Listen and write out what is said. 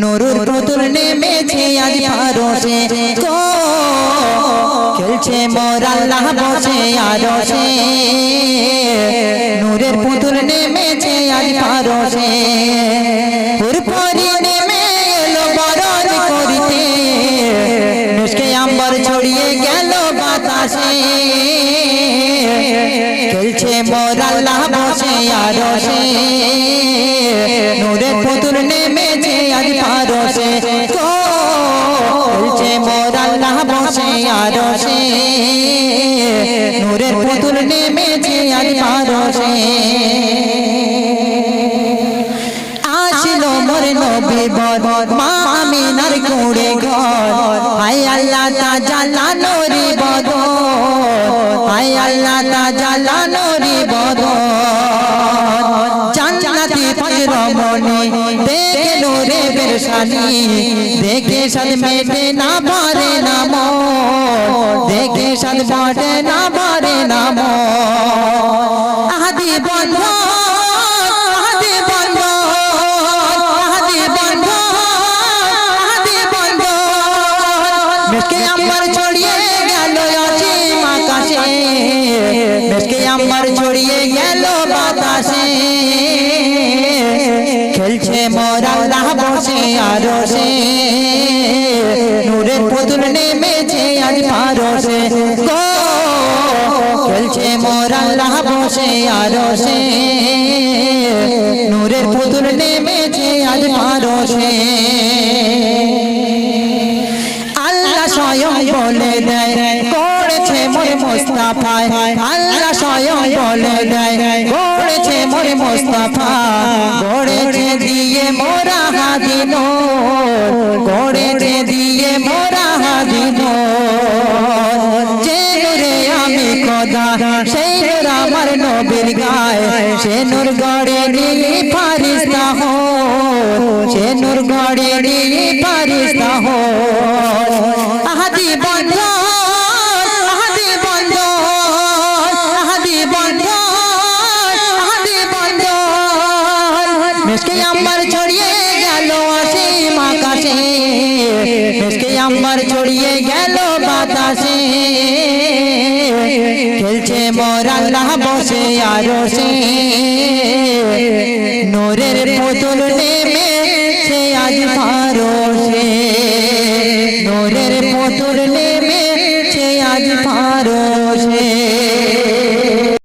নুরুর পুতুল নেমেছে আজ পারসে গো খেলছে মোর আল্লাহ বসে আরসে। নূরের পুতুল নেমেছে আজ পারসে পুরপরি নেমে এলো বরণ করিতে। মুসকে আম্বর ছড়িয়ে গেল বাতাসে। খেলছে মোর আল্লাহ বসে আরসে। নূরের পুতুল নেমেছে আজ পারসে আসলো মোর নবী বর মা কুড়ে ঘর। হাই আল্লাহ তা জালা নরি বদ হাই আল্লাহ তা জালা নরি বদ জান্নাতি ফজরমণি দেখে নূরে বেরসানি দেখে সাদ মেটে না পারে নাম দেখে সাদ পাটে না পারে নাম আদি বন্ধ আদি বন্ধ আদি বন্ধ আদি বন্ধ মেসকে আমার ছড়িয়ে গেল অসীম আকাশে মেসকে আমার ছড়িয়ে গেল খেলছে মোর আল্লাহ বসে আরও সে নূরের পুতুল নেমেছে আজ পারসে আল্লাহ স্বয়ং বলে দেয়, করেছে মোরে মোস্তাফায়। আল্লাহ স্বয়ং বলে দেয়, করেছে মোরে মোস্তাফা গড়েছে দিয়ে মোরা হাদিন, গড়েছে দিয়ে সেই নূর আমার নবীর গায় সে নূর গড়ে নীলি ফারিস্তা হো সে নূর গড়ে নীলি ফারিস্তা হো। আহাদি বন্ধ আহাদি বন্ধ আহাদি বন্ধ আহাদি বন্ধ মেসকে আমার কে আমার ছড়িয়ে গেল বাতাসে। খেলছে মোরাল্লাহ বসে আর সে। নোরের পুতুল নেমে সে আজ ফারো সে। নোরের পুতুল নেমে সে আজ ফারো